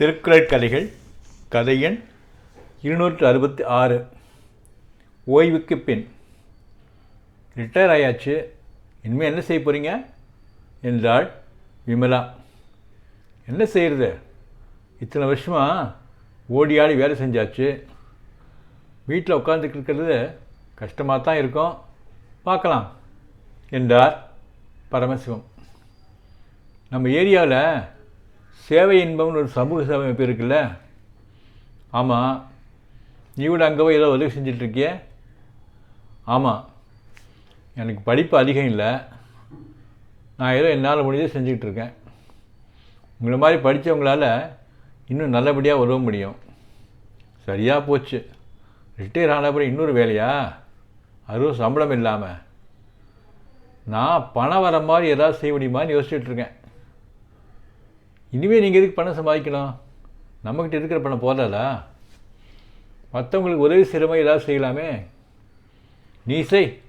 திருக்குறள் கதைகள் கதை எண் இருநூற்று அறுபத்தி ஆறு ஓய்வுக்கு பின். ரிட்டையர் ஆயாச்சு. இனிமேல் என்ன செய்ய போகிறீங்க என்றாள் விமலா. என்ன செய்கிறது இத்தனை வருஷமாக ஓடி ஆடி வேலை செஞ்சாச்சு. வீட்டில் உட்காந்துட்டு இருக்கிறது கஷ்டமாக தான் இருக்கும். பார்க்கலாம் என்றார் பரமசிவம். நம்ம ஏரியாவில் சேவை இன்பம்னு ஒரு சமூக சேவை அமைப்பு இருக்குல்ல? ஆமாம் நீ கூட அங்கே போய் ஏதோ உதவி செஞ்சிட்ருக்கிய ஆமாம் எனக்கு படிப்பு அதிகம் இல்லை. நான் ஏதோ என்னால் முடிஞ்சதை செஞ்சுக்கிட்டு இருக்கேன் உங்களை மாதிரி படித்தவங்களால இன்னும் நல்லபடியாக உதவ முடியும். சரியாக போச்சு. ரிட்டையர் ஆனப்புறம் இன்னொரு வேலையா? அதுவும் சம்பளம் இல்லாமல் நான் பணம் வர மாதிரி ஏதாவது செய்ய முடியுமான்னு யோசிச்சுட்ருக்கேன் இனிமேல் நீங்கள் எதுக்கு பணம் சம்பாதிக்கணும்? நம்மக்கிட்ட இருக்கிற பணம் போதாதா? மற்றவங்களுக்கு உதவி சிறுமை ஏதாவது செய்யலாமே? நீ செய்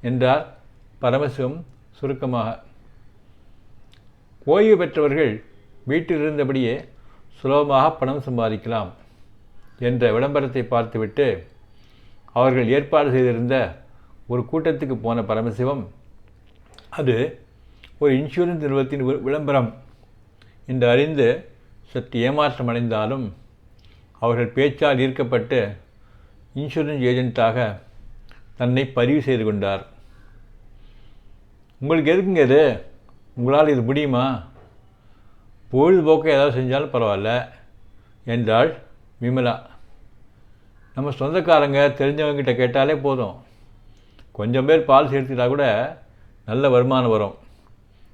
என்றார் பரமசிவம் சுருக்கமாக. ஓய்வு பெற்றவர்கள் வீட்டில் இருந்தபடியே சுலபமாக பணம் சம்பாதிக்கலாம் என்ற விளம்பரத்தை பார்த்துவிட்டு அவர்கள் ஏற்பாடு செய்திருந்த ஒரு கூட்டத்துக்கு போன பரமசிவம் அது ஒரு இன்சூரன்ஸ் நிறுவனத்தின் வி- விளம்பரம். என்று அறிந்து சற்று ஏமாற்றம் அடைந்தாலும் அவர்கள் பேச்சால் ஈர்க்கப்பட்டு இன்சூரன்ஸ் ஏஜென்ட்டாக தன்னை பதிவு செய்து கொண்டார். உங்களுக்கு எதுக்குங்க இது? உங்களால் இது முடியுமா? பொழுதுபோக்கை ஏதாவது செஞ்சாலும் பரவாயில்ல என்றாள் விமலா. நம்ம சொந்தக்காரங்க தெரிஞ்சவங்ககிட்ட கேட்டாலே போதும். கொஞ்சம் பேர் பால் சேர்த்துட்டா கூட நல்ல வருமானம் வரும்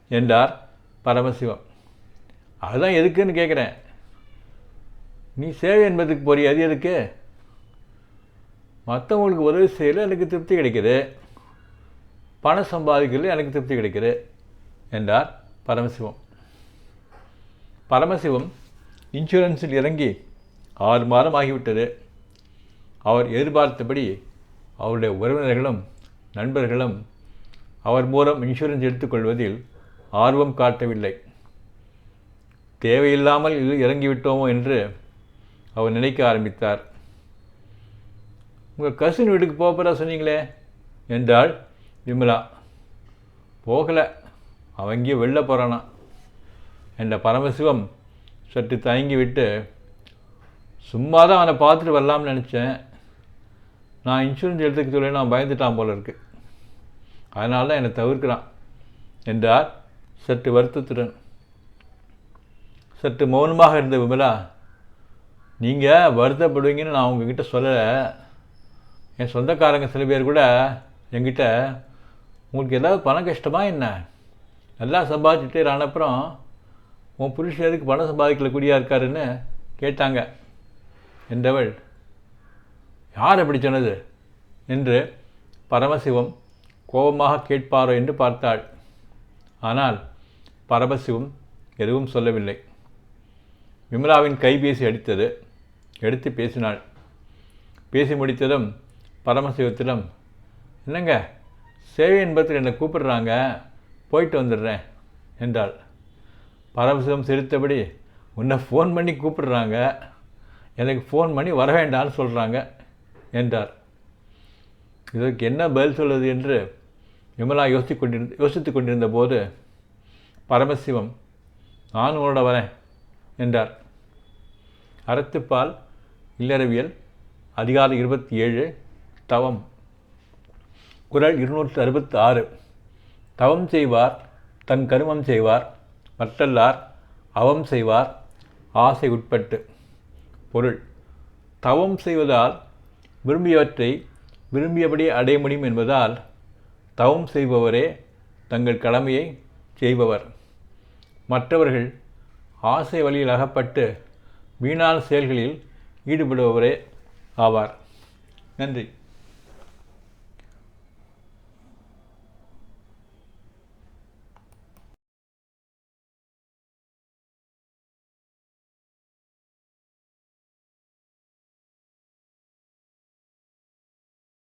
என்றார் பரமசிவம். அதுதான் எதுக்குன்னு கேட்குறேன் நீ சேவை என்பதுக்கு போறிய? அது எதுக்கு? மற்றவங்களுக்கு உதவி செய்யல எனக்கு திருப்தி கிடைக்குது. பணம் சம்பாதிக்கல எனக்கு திருப்தி கிடைக்குது என்றார் பரமசிவம். பரமசிவம் இன்சூரன்ஸில் இறங்கி ஆறு மாதம் ஆகிவிட்டது. அவர் எதிர்பார்த்தபடி அவருடைய உறவினர்களும் நண்பர்களும் அவர் மூலம் இன்சூரன்ஸ் எடுத்துக்கொள்வதில் ஆர்வம் காட்டவில்லை. தேவையில்லாமல் இறங்கிவிட்டோமோ என்று அவர் நினைக்க ஆரம்பித்தார். உங்கள் கசின் வீட்டுக்கு போக போகிறா சொன்னீங்களே? என்றாள் விமலா. போகலை. அவன் வெளில போகிறானா என்ற பரமசிவம் சற்று தயங்கி விட்டு சும்மா தான் அவனை பார்த்துட்டு வரலாம்னு நினச்சேன். நான் இன்சூரன்ஸ் எடுத்துக்க சொல்லி நான் பயந்துட்டான் போல இருக்கு. அதனால தான் என்னை தவிர்க்கிறான் என்றார் சற்று வருத்தத்துடன். சற்று மௌனமாக இருந்த விமலா நீங்கள் வருத்தப்படுவீங்கன்னு நான் உங்ககிட்ட சொல்லலை. என் சொந்தக்காரங்க சில பேர் கூட என்கிட்ட உங்களுக்கு ஏதாவது பணம் கஷ்டமா என்ன? நல்லா சம்பாதிச்சுட்டு அப்புறம் உன் புருஷன் எதுக்கு பணம் சம்பாதிக்கல கூடியா இருக்காருன்னு கேட்டாங்க என்றவள் யார் அப்படி சொன்னது? என்று பரமசிவம் கோபமாக கேட்பாரோ என்று பார்த்தாள். ஆனால் பரமசிவம் எதுவும் சொல்லவில்லை. விமலாவின் கைபேசி அடித்தது எடுத்து பேசினாள். பேசி முடித்ததும் பரமசிவத்திடம் என்னங்க சேவை என்பதில் என்னை கூப்பிடுறாங்க போயிட்டு வந்துடுறேன் என்றாள். பரமசிவம் சிரித்தபடி உன்னை ஃபோன் பண்ணி கூப்பிடுறாங்க எனக்கு ஃபோன் பண்ணி வர வேண்டாம்னு சொல்கிறாங்க என்றார். இதற்கு என்ன பதில் சொல்வது என்று விமலா யோசித்து கொண்டிருந்த யோசித்து கொண்டிருந்த போது பரமசிவம் நான் உங்களோட வரேன் என்றார். அறத்துப்பால் இல்லறவியல் அதிகாரம் இருபத்தி ஏழு தவம். குரல் இருநூற்று அறுபத்தி ஆறு தவம் செய்வார் தன் கருமம் செய்வார் மற்றல்லார் அவம் செய்வார் ஆசை உட்பட்டு. பொருள் தவம் செய்வதால் விரும்பியவற்றை விரும்பியபடி அடைய முடியும் என்பதால் தவம் செய்பவரே தங்கள் கடமையை செய்பவர். மற்றவர்கள் ஆசை வழியில் அகப்பட்டு வீணான செயல்களில் ஈடுபடுபவரே ஆவார். நன்றி.